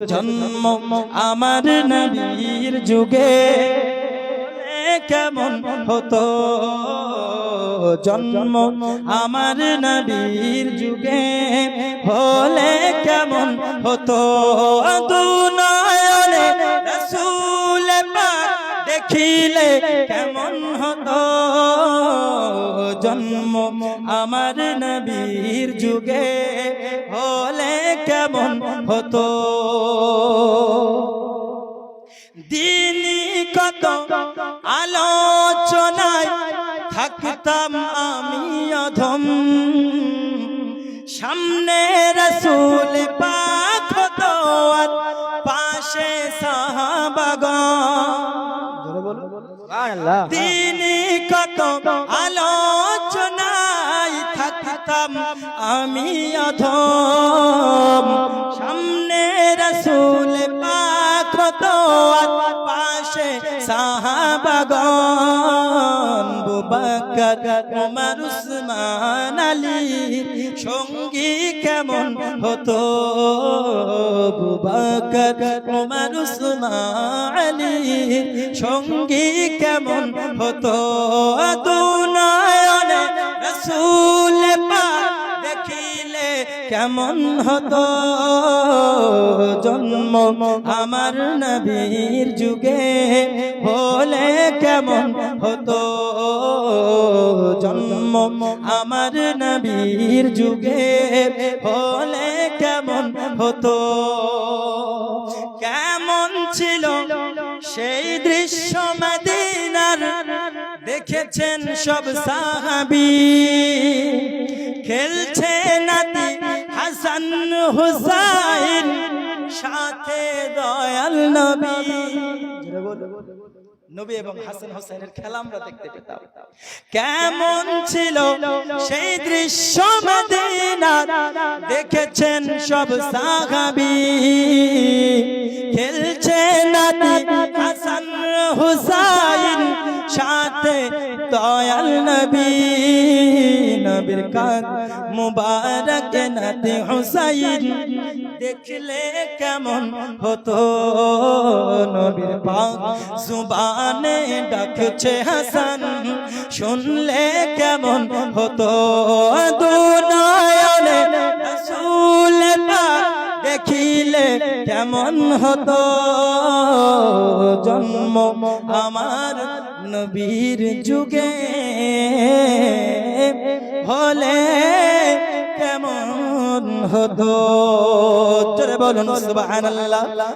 জন্ম আমার নবীর যুগে কেমন হতো? জন্ম আমার নবীর যুগে হলে কেমন হতো? দু নয়নে রসুল দেখিলে কেমন হতো? জন্ম আমার নবীর যুগে হলে কেমন হতো? দিনই কত আলোচনায় থাকতাম আমি অধম। সামনে রসুল পাক হতো পাশে সাহাবাগন তিনি কত আমি অধম সামনে রসুল পাক পাশে সাহাবাগন বুবাকর উমর, উসমান, আলী। সঙ্গী কেমন হতো? বুবাকর উমর, উসমান, আলী। সঙ্গী কেমন হতো? দুনয়নে রসুল পাক দেখিলে কেমন হতো জন্ম? আমার নবীর যুগে হলে কেমন হতো জন্ম? আমার নবীর যুগে হলে কেমন হতো? কেমন ছিল সেই দৃশ্য মদিনার? দেখেছেন সব সাহাবি? হাসান হুসাইন, সাথে দয়াল নবী। নবী এবং হাসান হোসেনের খেলা আমরা দেখতে পেতাম। কেমন ছিল সেই দৃশ্য মদিনা, দেখেছেন সব সাহাবি। খেলছে দয়াল নবী, নবীর কাঁধ মুবারক নাতি হুসাইন। দেখলে কেমন হতো নবীর পাক? জুবানে ডাকছে হাসান। শুনলে কেমন হতো? দুনয়নে দেখিলে কেমন হতো? জন্ম আমার নবীর যুগে। হলে কেমন হতো? চলে বলুন সুবহানাল্লাহ।